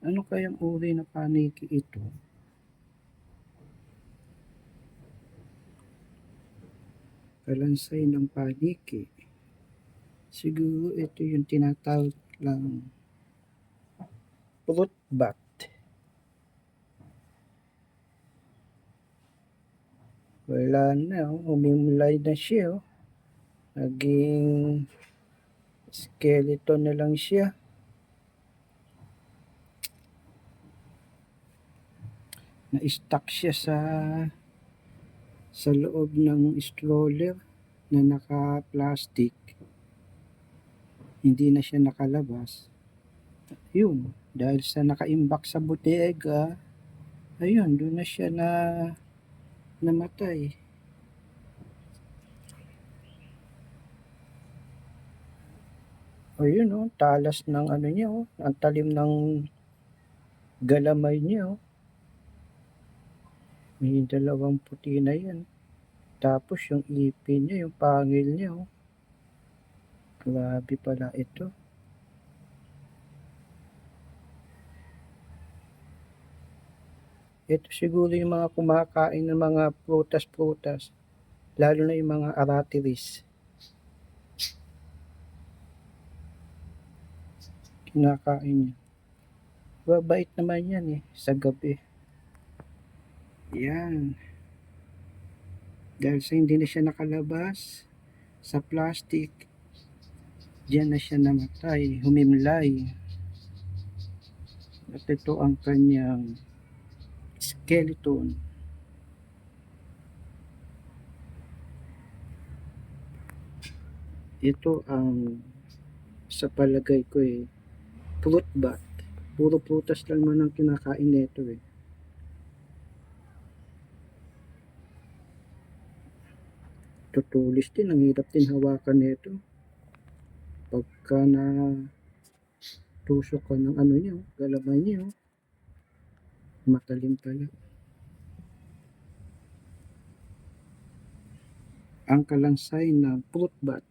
Ano kayang uri ng paniki ito? Kalansay ng paniki. Siguro ito yung tinatawag lang fruit bat. Wala na, oh. umimulay na siya. Oh. Naging skeleton na lang siya. Na-stuck siya sa sa loob ng stroller na naka-plastic. Hindi na siya nakalabas. Yun, dahil sa nakaimbak sa bodega, ayun, doon na siya na namatay. Ayun oh, talas ng ano niya oh, ang talim ng galamay niya oh. May dalawang puti na yan. Tapos yung ipin niya, yung pangil niya oh. Grabe pala ito. Ito siguro yung mga kumakain ng mga prutas-prutas. Lalo na yung mga aratiris. Kinakain niya. Babait naman yan eh, sa gabi. Yan. Dahil sa hindi na siya nakalabas sa plastic, diyan na siya namatay, humimlay. At ito ang kanyang skeleton. Ito ang sa palagay ko eh, fruit bat. Puro prutas lang man ang kinakain nito eh. Tutulis din, ang hirap din hawakan nito. Pagka na tusok ka ng ano niya, oh, galamay niya, oh. matalim pala. Ang kalansay ng fruit bat